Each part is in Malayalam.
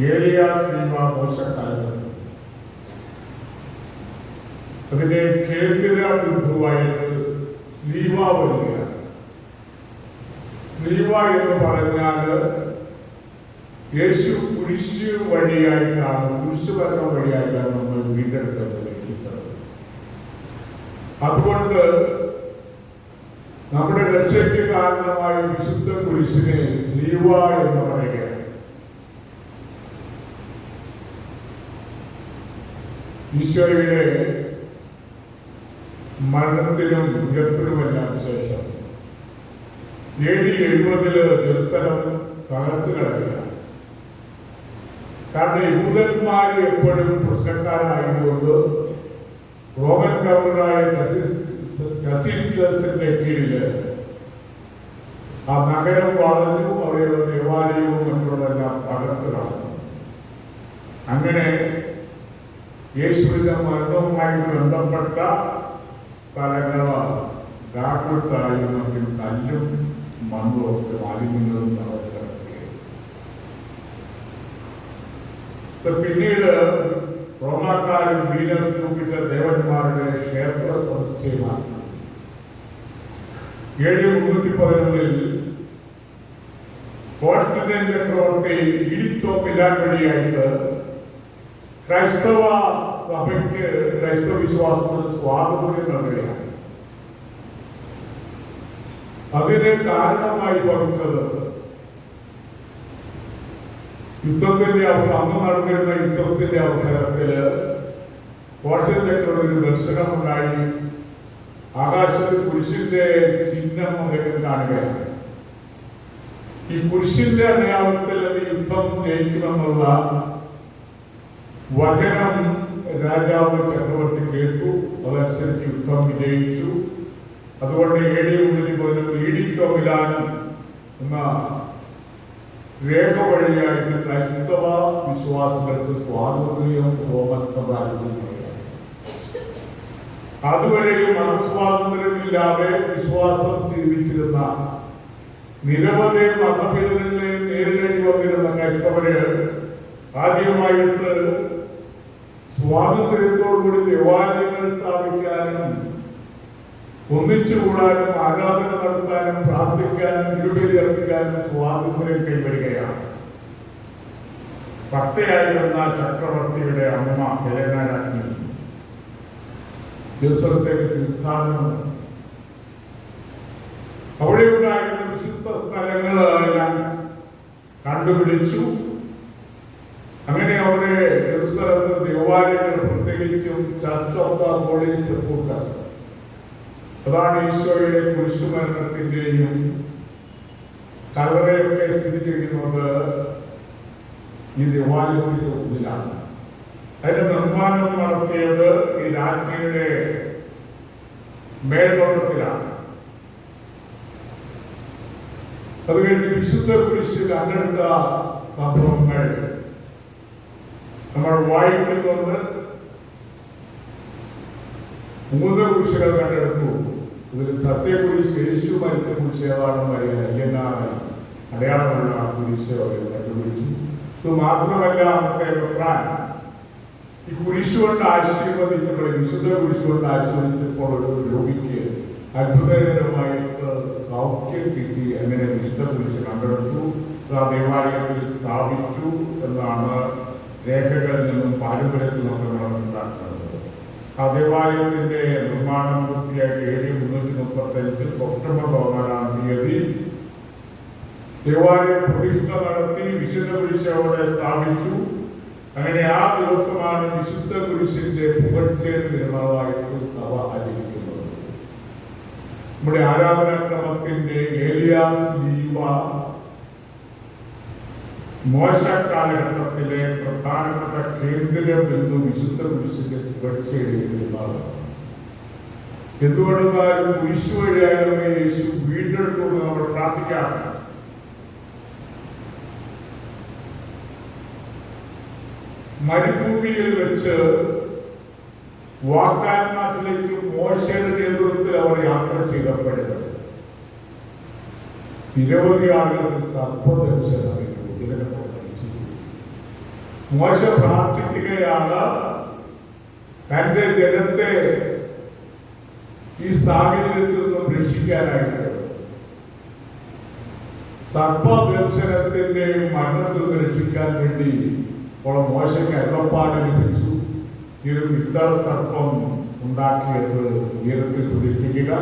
ഏലിയ സ്ലീവ മോശക്കാലം അതിന്റെ കേന്ദ്ര ബിന്ദുവായിട്ട് സ്ലീവ വരികയാണ് സ്ലീവ എന്ന് പറഞ്ഞാൽ യേശു കുരിശ് വഴിയായിട്ടാണ് കുരിശുഭരണം വഴിയായിട്ടാണ് നമ്മൾ വീണ്ടെടുത്തത് അതുകൊണ്ട് നമ്മുടെ രക്ഷയ്ക്ക് കാരണമായ വിശുദ്ധ കുരിശിനെ സ്ലീവ എന്ന് പറയുകയാണ്. ഈശോയുടെ മരണത്തിനും ഉയർപ്പിനുമെല്ലാം ശേഷം. എ ഡി എഴുപതിൽ ജെറുസലം തകർത്ത് കിടക്കുക. കാരണം യൂതന്മാർ എപ്പോഴും പ്രശ്നക്കാരായതുകൊണ്ട് റോമൻ ഗവർണറായ നസീസിന്റെ കീഴിൽ ആ നഗരം വളഞ്ഞു അവരുടെ ദേവാലയവും മറ്റുള്ളതെല്ലാം തകർത്ത് അങ്ങനെ യേശുവിന്റെ മരണവുമായി ബന്ധപ്പെട്ട സ്ഥലങ്ങളാണ്. മറ്റും കല്ലും മണ്ണും ഒക്കെ മാലിന്യങ്ങളും നിറഞ്ഞു കിടക്കുകയാണ്. പിന്നീട് റോമാക്കാരും വീനസ് ഗ്രൂപ്പിന്റെ ദേവന്മാരുടെ ക്ഷേത്ര സമുച്ചയമാണ് ഏഴ് മുന്നൂറ്റി പതിനൊന്നിൽ കോൺസ്റ്റന്റൈൻ ചക്രവർത്തി ഇടിത്തോ മിലാൻ വഴിയായിട്ട് ക്രൈസ്തവ സഭയ്ക്ക് ക്രൈസ്തവ വിശ്വാസത്തിന് സ്വാതന്ത്ര്യം നൽകുകയാണ് അതിന് കാരണമായി ഭവിച്ചത് യുദ്ധത്തിന്റെ അന്ന് നടന്നിരുന്ന യുദ്ധത്തിന്റെ അവസരത്തിൽ കോട്ടയത്തേക്കുള്ള ഒരു ദർശനമുണ്ടായി. ആകാശത്ത് കുരിശിന്റെ ചിഹ്നം അദ്ദേഹം കാണുകയാണ്. ഈ കുരിശിന്റെ അടയാളത്തിൽ യുദ്ധം ജയിക്കുമെന്നുള്ള വചനം രാജാവ് ചക്രവർത്തി കേട്ടു അതനുസരിച്ച് യുദ്ധം വിജയിച്ചു. അതുകൊണ്ട് ഏടി ഉള്ളിൽ പതിനൊന്ന് ഈടിക്കോ മിലാൻ എന്ന രേഖ വഴിയായിട്ട് ക്രൈസ്തവ വിശ്വാസികൾക്ക് സ്വാതന്ത്ര്യം റോമൻ സാമ്രാജ്യത്തിൽ അതുവരെയും മതസ്വാതന്ത്ര്യമില്ലാതെ വിശ്വാസം ജീവിച്ചിരുന്ന നിരവധി മതപീഡനങ്ങളെ നേരിടേണ്ടി വന്നിരുന്ന ക്രൈസ്തവരെ ആദ്യമായിട്ട് സ്വാതന്ത്ര്യത്തോടുകൂടി ദേവാലയങ്ങൾ സ്ഥാപിക്കാനും ഒന്നിച്ചുകൂടാനും ആരാധന നടത്താനും പ്രാർത്ഥിക്കാനും തിരുവരി അർപ്പിക്കാനും സ്വാതന്ത്ര്യം കൈവരികയാണ്. ഭക്തയായിരുന്ന ചക്രവർത്തിയുടെ അമ്മ ഹെലേന രാജ്ഞി ദിവസത്തേക്ക് തീർത്ഥാടനം. അവിടെ ഉണ്ടായിരുന്ന വിശുദ്ധ സ്ഥലങ്ങളെല്ലാം കണ്ടുപിടിച്ചു അങ്ങനെ അവിടെ ദേവാലയങ്ങൾ പ്രത്യേകിച്ചും church of the holy sepulchre അതാണ് ഈശോയുടെ കുരിശുമരണത്തിന്റെയും കല്ലറയൊക്കെ സ്ഥിതി ചെയ്യുന്നത് ഈ ദേവാലയത്തിന്റെ ഉള്ളിലാണ് അതിന്റെ നിർമ്മാണം നടത്തിയത് ഈ രാജ്ഞിയുടെ മേൽനോട്ടത്തിലാണ്. അത് കഴിഞ്ഞ് വിശുദ്ധ കുരിശിൽ അങ്ങെടുത്ത സംഭവങ്ങൾ നമ്മൾ വായിക്കുന്നത് മൂന്ന് കുരിശുകൾ കണ്ടെടുത്തു. ഇതിൽ സത്യകുരിശ് യേശു മരിച്ച കുരിശ് ഏതാണെന്ന് അറിയാൻ അയ്യനാണ് അടയാളമുള്ള കുരിശ് അവർ കണ്ടുപിടിച്ചു. ഇത് മാത്രമല്ല അന്നത്തെ വെപ്രാൻ ഈ കുരിശ് കൊണ്ട് ആശീർവദിച്ചപ്പോൾ വിശുദ്ധ കുരിശ് കൊണ്ട് ആശീർവദിച്ചപ്പോൾ ഒരു രോഗിക്ക് അത്ഭുതകരമായിട്ട് സൗഖ്യം കിട്ടി. അങ്ങനെ വിശുദ്ധ കുരിശ് കണ്ടെടുത്തു. ആ ദേവാലയത്തിൽ സ്ഥാപിച്ചു എന്നാണ് രേഖകളിൽ നിന്നും പാരമ്പര്യത്തിൽ നമ്മൾ മനസ്സിലാക്കുന്നത് ദേവാലയത്തിന്റെ നിർമ്മാണം പൂർത്തിയാക്കി ഏഴ് മുന്നൂറ്റി മുപ്പത്തി അഞ്ച് സെപ്റ്റംബർ പതിനാലാം തീയതി ദേവാലയ പ്രതിഷ്ഠ നടത്തി വിശുദ്ധ കുരിശ് അവിടെ സ്ഥാപിച്ചു. അങ്ങനെ ആ ദിവസമാണ് വിശുദ്ധ കുരിശിന്റെ പുകഴ്ചയുടെ തിരുനാളായിട്ട് സഭ ആചരിക്കുന്നത്. നമ്മുടെ ആരാധനാക്രമത്തിന്റെ ഏലിയാസ് ലീവ മോശ കാലഘട്ടത്തിലെ പ്രധാനപ്പെട്ട കേന്ദ്ര ബിന്ദു വിശുദ്ധ കുരിശിന്റെ പുകഴ്ചയുടെ എന്തുകൊണ്ടെന്നാലും വിശു വഴിയായിരുന്നു യേശു വീണ്ടെടുത്തുകൊണ്ട് നമ്മൾ പ്രാർത്ഥിക്കാം. മരുഭൂമിയിൽ വെച്ച് നാട്ടിലേക്ക് മോശയുടെ നേതൃത്വത്തിൽ അവർ യാത്ര ചെയ്തപ്പെടുന്നത് നിരവധി ആളുകൾ സർപ്പദംശനായിരുന്നു ഇതിനെ മോശ പ്രാർത്ഥിക്കുകയാണ് തന്റെ ജനത്തെ ഈ സാഹചര്യത്തിൽ നിന്നും രക്ഷിക്കാനായിട്ട്. സർപ്പദർശനത്തിന്റെയും മരണത്തിൽ നിന്ന് രക്ഷിക്കാൻ വേണ്ടി അപ്പോൾ മോശയ്ക്ക് അരുളപ്പാട് ലഭിച്ചു. ഒരു പിത്തള സർപ്പം ഉണ്ടാക്കിയത് ഉയരത്തിൽ പ്രതിഷ്ഠിക്കുക.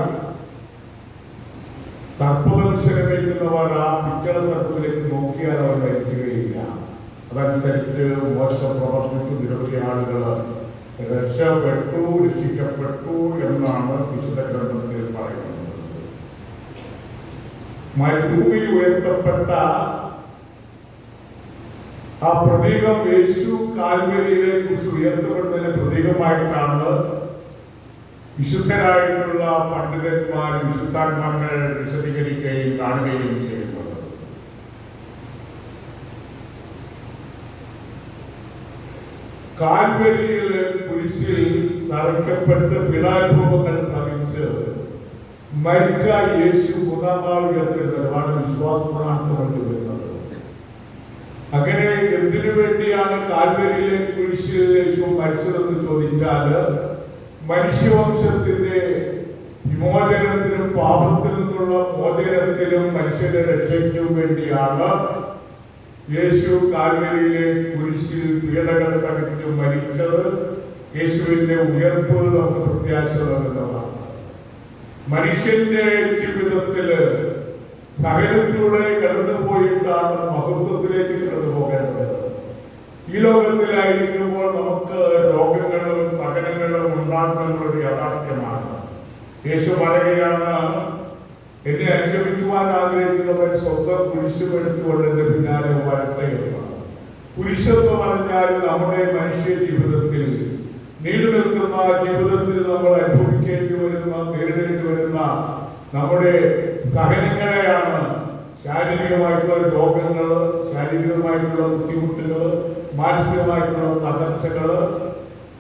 സർപ്പദർശനമേക്കുന്നവർ ആ പിത്തള സർപ്പത്തിലേക്ക് നോക്കിയാൽ അവർ മരിക്കുകയില്ല. അതനുസരിച്ച് മോശം പ്രവർത്തിച്ചു നിരവധി ആളുകൾ. രക്ഷപ്പെട്ടു രക്ഷിക്കപ്പെട്ടു എന്നാണ് വിശുദ്ധ ഗ്രന്ഥത്തിൽ പറയുന്നത്. മരുഭൂമിയിൽ ഉയർത്തപ്പെട്ട ആ പ്രതീകം യേശു കാൽവരിയിലെ കുറിച്ച് ഉയർത്തപ്പെടുന്നതിന് പ്രതീകമായിട്ടാണ് വിശുദ്ധരായിട്ടുള്ള പണ്ഡിതന്മാർ വിശുദ്ധാത്മാക്കൾ വിശദീകരിക്കുകയും കാണുകയും ചെയ്യുന്നത്. കാൽവരിയിൽ കുരിശിൽ തറക്കപ്പെട്ട് പിടാനുഭവങ്ങൾ ശ്രമിച്ച് മരിച്ച യേശു മൂന്നാം നാൾ ഉയർത്തുന്നതാണ് വിശ്വാസമാണ് കൊണ്ടുവരുന്നത് അങ്ങനെ എന്തിനു വേണ്ടിയാണ് കാൽവരിയിലെ കുരിശിൽ യേശു മരിച്ചതെന്ന് ചോദിച്ചാൽ മനുഷ്യവംശത്തിന്റെ വിമോചനത്തിനും പാപത്തിൽ നിന്നുള്ള മോചനത്തിനും മനുഷ്യന്റെ രക്ഷയ്ക്കും വേണ്ടിയാണ് യേശു കാൽവരിയിലെ കുരിശിൽ പീഡകൾ സഹിച്ച് മരിച്ചത്. യേശുവിന്റെ ഉയർപ്പ് നമുക്ക് പ്രത്യാശ നൽകുന്നതാണ് മനുഷ്യന്റെ ജീവിതത്തിൽ സഹനത്തിലൂടെ കടന്നു പോയിട്ടാണ് മഹത്വത്തിലേക്ക് കടന്നു പോകേണ്ടത് ഈ ലോകത്തിലായിരിക്കുമ്പോൾ നമുക്ക് രോഗങ്ങളും സകലങ്ങളും ഉണ്ടാകുന്നത് യാഥാർത്ഥ്യമാണ്. യേശു പറയുകയാണ് എന്നെ അനുഗമിക്കുവാൻ ആഗ്രഹിക്കുന്നവൻ സ്വന്തം കുരിശുമെടുത്തുകൊണ്ട് എന്റെ പിന്നാലെ വരട്ടയുള്ള കുരിശെന്ന് പറഞ്ഞാൽ നമ്മുടെ മനുഷ്യ ജീവിതത്തിൽ നീണ്ടു നിൽക്കുന്ന ജീവിതത്തിൽ നമ്മൾ അനുഭവിക്കേണ്ടി വരുന്ന നേരിടേണ്ടി വരുന്ന നമ്മുടെ സഹനങ്ങളെയാണ് ശാരീരികമായിട്ടുള്ള രോഗങ്ങൾ ശാരീരികമായിട്ടുള്ള ബുദ്ധിമുട്ടുകൾ മാനസികമായിട്ടുള്ള തകർച്ചകൾ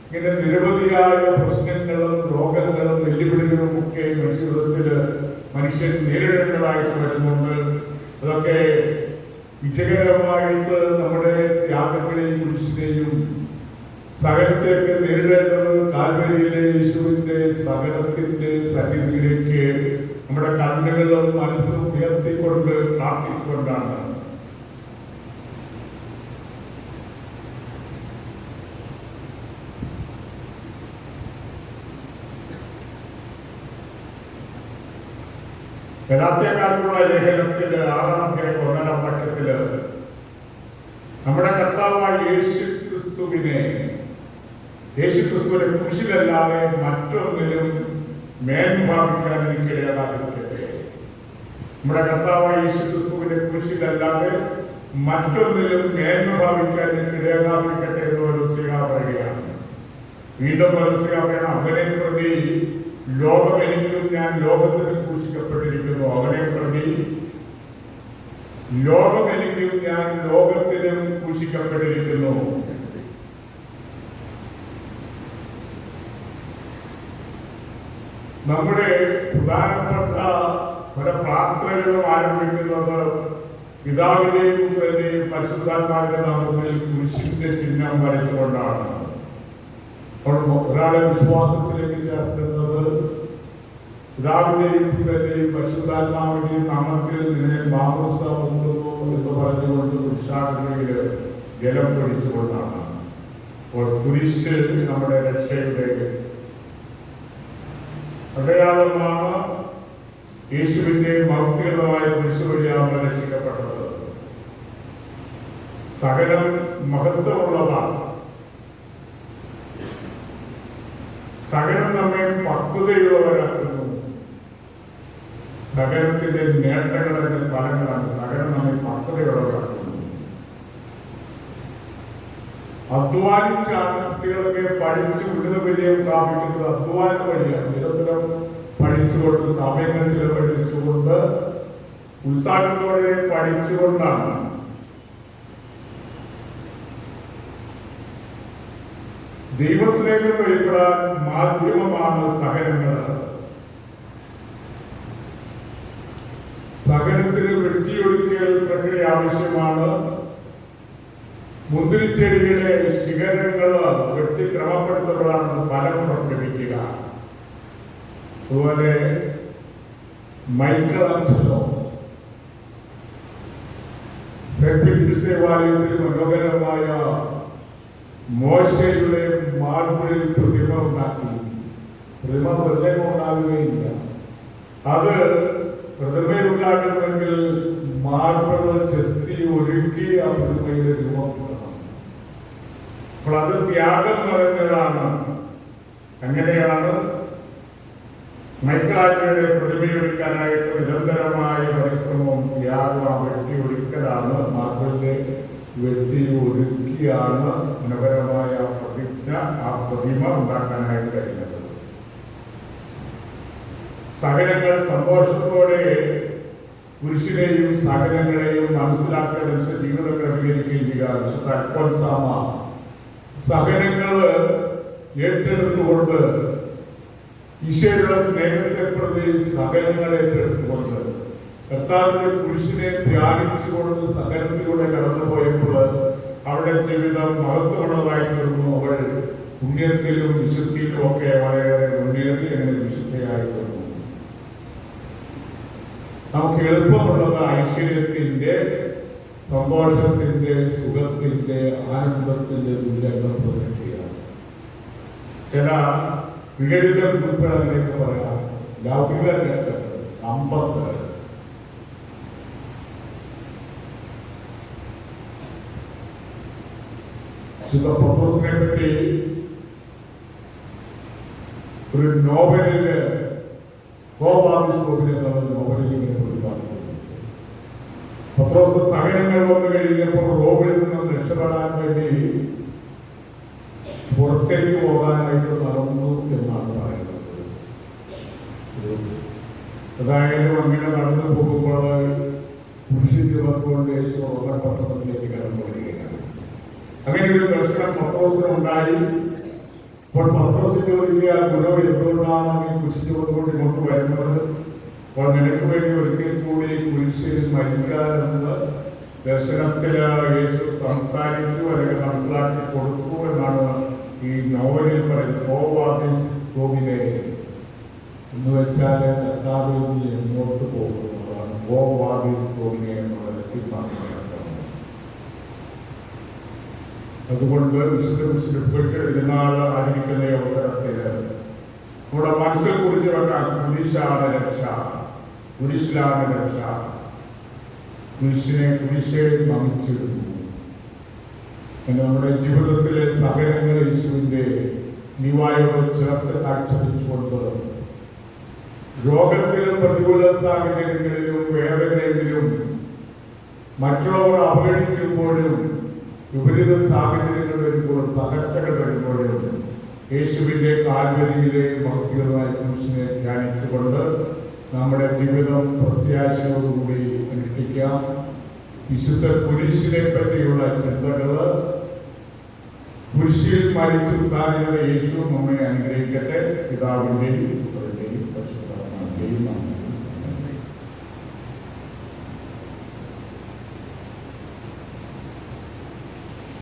ഇങ്ങനെ നിരവധിയായ പ്രശ്നങ്ങളും രോഗങ്ങളും വെല്ലുവിളികളും ഒക്കെ മനുഷ്യത്തിൽ മനുഷ്യൻ നേരിടേണ്ടതായിട്ട് വരുന്നുണ്ട്. അതൊക്കെ വിജയകരമായിട്ട് നമ്മുടെ ത്യാഗങ്ങളെയും കുരിശിനെയും സകലത്തേക്ക് നേരിടേണ്ടത് കാൽവരിയിലെ യേശുവിന്റെ സകലത്തിന്റെ സന്നിധിയിലേക്ക് നമ്മുടെ കണ്ണുകളും മനസ്സും ഉയർത്തിക്കൊണ്ട് പ്രാർത്ഥിച്ചുകൊണ്ടാണ്. ഗലാത്യക്കാർക്കുള്ള ലേഖനത്തിൽ ആറാമത്തെ ഒന്നാം വാക്യത്തിൽ നമ്മുടെ കർത്താവായ യേശു ക്രിസ്തുവിനെ യേശു ക്രിസ്തുവിന്റെ കുരിശിലല്ലാതെ മറ്റൊന്നിലും മേന്മ ഭാവിക്കാൻ എനിക്ക് ഇടയാകാതിരിക്കട്ടെ നമ്മുടെ കർത്താവായ യേശു ക്രിസ്തുവിന്റെ കുരിശിലല്ലാതെ മറ്റൊന്നിലും മേന്മ ഭാവിക്കാൻ എനിക്ക് ഇടയാകാതിരിക്കട്ടെ എന്ന് ഒരു സ്ത്രീ പറയുകയാണ്. വീണ്ടും ഒരു സ്ത്രീ പറയണം അവനെ പ്രതി ലോകം എനിക്കും ഞാൻ ലോകത്തിന് സൂക്ഷിക്കപ്പെട്ടിരിക്കുന്നു. അവനെ പ്രതി ലോകമെങ്കിലും ഞാൻ ലോകത്തിനും സൂക്ഷിക്കപ്പെട്ടിരിക്കുന്നു. നമ്മുടെ പ്രധാനപ്പെട്ട പല പ്രാർത്ഥനകളും ആരംഭിക്കുന്നത് പിതാവിനെയും പുത്രനെയും പരിശുദ്ധാത്മാവിന്റെ നാമത്തിൽ കുരിശിന്റെ ചിഹ്നം വരച്ചുകൊണ്ടാണ്. ഒരാളെ വിശ്വാസത്തിലേക്ക് ചേർക്കുന്നത് പിതാവിന്റെയും പുത്രന്റെയും പരിശുദ്ധാത്മാവിന്റെയും നാമത്തിൽ നിന്നെ മാമസ ഉണ്ടോ എന്ന് പറഞ്ഞുകൊണ്ട് ഉത്സാഹതയിൽ ജലം പൊഴിച്ചുകൊണ്ടാണ്. അപ്പോൾ കുരിശ് നമ്മുടെ രക്ഷയുടെ അടയാളമാണ് യേശുവിന്റെ ഭൗതികതമായ കുരിശ് വഴിയാണ് രക്ഷിക്കപ്പെട്ടത്. സകലം മഹത്വമുള്ളതാണ്. സകലം നമ്മെ പക്വതയുള്ളവരാക്കുന്നു. സകലത്തിന്റെ നേട്ടങ്ങളുടെ ഫലങ്ങളാണ് സകലം നമ്മെ പക്വതയുള്ളവരാക്കുന്നു അധ്വാനിച്ചാണ് കുട്ടികളൊക്കെ പഠിച്ച് ഉന്നത വിജയം പ്രാപിക്കുന്നത് അധ്വാനം വഴിയാണ്. നിരന്തരം പഠിച്ചുകൊണ്ട് സമയങ്ങൾ ചിലവഴിച്ചുകൊണ്ട് ഉത്സാഹത്തോടെ പഠിച്ചുകൊണ്ടാണ്. ദൈവസ്നേഹം വെളിപ്പെടാൻ മാധ്യമമാണ് സഹനങ്ങൾ സഹനത്തിന് വെട്ടിയൊടുക്കൽ പ്രക്രിയ ആവശ്യമാണ്. മുന്തിരിച്ചെടിയുടെ ശിഖരങ്ങൾ വെട്ടി ക്രമപ്പെടുത്തുമ്പോഴാണ് ഫലം പ്രകടിപ്പിക്കുക അതുപോലെ സെൻട്രിക് ദേവാലയത്തിൽ മനോഹരമായ മോശയുടെ മാർബിളിൽ പ്രതിമ ഉണ്ടാക്കി. പ്രതിമ വെറുതെ ഉണ്ടാകുകയില്ല. അത് പ്രതിമയുണ്ടാക്കണമെങ്കിൽ മാർബിൾ ചെത്തി ഒരുക്കി ആ പ്രതിമയുടെ രൂപം അപ്പോൾ അത് ത്യാഗം നിറഞ്ഞതാണ് അങ്ങനെയാണ് മൈക്കിളാഞ്ചലോയുടെ പ്രതിമയൊരുക്കാനായിട്ട് നിരന്തരമായ പരിശ്രമവും ത്യാഗവും വെട്ടി ഒടുക്കലാണ് മാർബിളിനെ വെട്ടി ഒരുക്കിയാണ് മനോഹരമായ പ്രതിജ്ഞ ആ പ്രതിമ ഉണ്ടാക്കാനായിട്ട് സകലങ്ങൾ സന്തോഷത്തോടെ പുരുഷനെയും സകലങ്ങളെയും മനസ്സിലാക്കിയ മനുഷ്യ ജീവിതം ക്രമീകരിക്കുകയും ചെയ്യുക. വിശുദ്ധ അൽഫോൻസാമ സകലങ്ങൾ ഏറ്റെടുത്തുകൊണ്ട് ഈശോയുടെ സ്നേഹത്തെ പ്രതി സകലങ്ങൾ ഏറ്റെടുത്തുകൊണ്ട് കർത്താവിന്റെ പുരുഷനെ ധ്യാനിച്ചുകൊണ്ട് സകലത്തിലൂടെ കടന്നുപോയപ്പോൾ അവിടെ ജീവിതം മഹത്വമുള്ളതായി തീർന്നു അവൾ പുണ്യത്തിലും വിശുദ്ധിയിലും ഒക്കെ വളരെയേറെ മുന്നേറി അങ്ങനെ വിശുദ്ധയായി. തീർന്നു നമുക്ക് എളുപ്പമുള്ളത് ഐശ്വര്യത്തിന്റെ സന്തോഷത്തിന്റെ സുഖത്തിന്റെ ആനന്ദത്തിന്റെ സൂചനകൾ പ്രസക്തിയാണ് ചില ഗ്രൂപ്പുകൾ അതിലേക്ക് പറയാം. ലൗകിക രംഗത്ത് സമ്പത്ത്. ശുദ്ധ പത്രോസിനെ പറ്റി ഒരു നോവലിൽ എന്നുള്ള നോവലിൽ ഇങ്ങനെ പ്രതിപാദിക്കുന്നു പത്രോസ് സഹനങ്ങൾ വന്നു കഴിഞ്ഞപ്പോൾ റോമിൽ നിന്ന് രക്ഷപ്പെടാൻ വേണ്ടി പുറത്തേക്ക് പോകാനായിട്ട് നടന്നു എന്നാണ് പറയുന്നത്. അതായത് അങ്ങനെ നടന്നു പോകുമ്പോൾ പുരുഷന്റെ വന്നുകൊണ്ട് യേശു പട്ടണത്തിലേക്ക് കടന്നു വരികയാണ്. അങ്ങനെ ഒരു ദർശനം പത്രോസിനുണ്ടായി. അപ്പോൾ പത്രോസ് ചോദിക്കുക ഗുരു എന്തുകൊണ്ടാണ് ഈ കുരിശിന്റെ വന്നുകൊണ്ട് ഇങ്ങോട്ട് വരുന്നത്? അപ്പോൾ നിനക്ക് വേണ്ടി ഒരിക്കൽ കൂടി കുരിശിൽ മരിക്കാനെന്ന് ദർശനത്തില യേശു സംസാരിച്ചു അല്ലെങ്കിൽ മനസ്സിലാക്കി കൊടുത്തു എന്നാണ് ഈ നോവലിൽ പറയുന്നത്. എന്ന് വെച്ചാൽ കർത്താവിൽ നിന്ന് എങ്ങോട്ട് പോകുന്നതാണ് ഗോവാദീസ് ഗോവിനെ എന്നുള്ള ലഭ്യമാണ് അതുകൊണ്ട് വിശുദ്ധ വിശുദ്ധ ഇരുന്നാൾ ആചരിക്കുന്ന ഈ അവസരത്തിൽ നമ്മുടെ മനസ്സിൽ കുറിച്ച് വെക്കാൻ കുരിശാണ് രക്ഷ. കുരിശിലാണ് രക്ഷ. കുരിശിനെ കുരിശേ നമിച്ചിരുന്നു നമ്മുടെ ജീവിതത്തിലെ സഹനങ്ങൾ യേശുവിന്റെ സ്നീവായോട് ചേർത്ത് കാഴ്ചവെച്ചുകൊണ്ട് രോഗത്തിലും പ്രതികൂല സാഹചര്യങ്ങളിലും വേദനയിലും മറ്റുള്ളവർ അവഗണിക്കുമ്പോഴും വിപരീത സാഹചര്യങ്ങൾ വരുമ്പോൾ തകർച്ചകൾ വരുമ്പോഴും യേശുവിന്റെ കാൽവരിയിലെ ഭക്തികളുമായി ക്രൂശിനെ ധ്യാനിച്ചുകൊണ്ട് നമ്മുടെ ജീവിതം പ്രത്യാശയോടുകൂടി അനുഷ്ഠിക്കാം. വിശുദ്ധ കുരിശിനെ പറ്റിയുള്ള ചിന്തകൾ കുരിശിൽ മരിച്ചു താനിയുടെ യേശു നമ്മെ അനുഗ്രഹിക്കട്ടെ. പിതാവിന്റെയും പുത്രന്റെയും പരിശുദ്ധാത്മാവിന്റെയും നാമത്തിൽ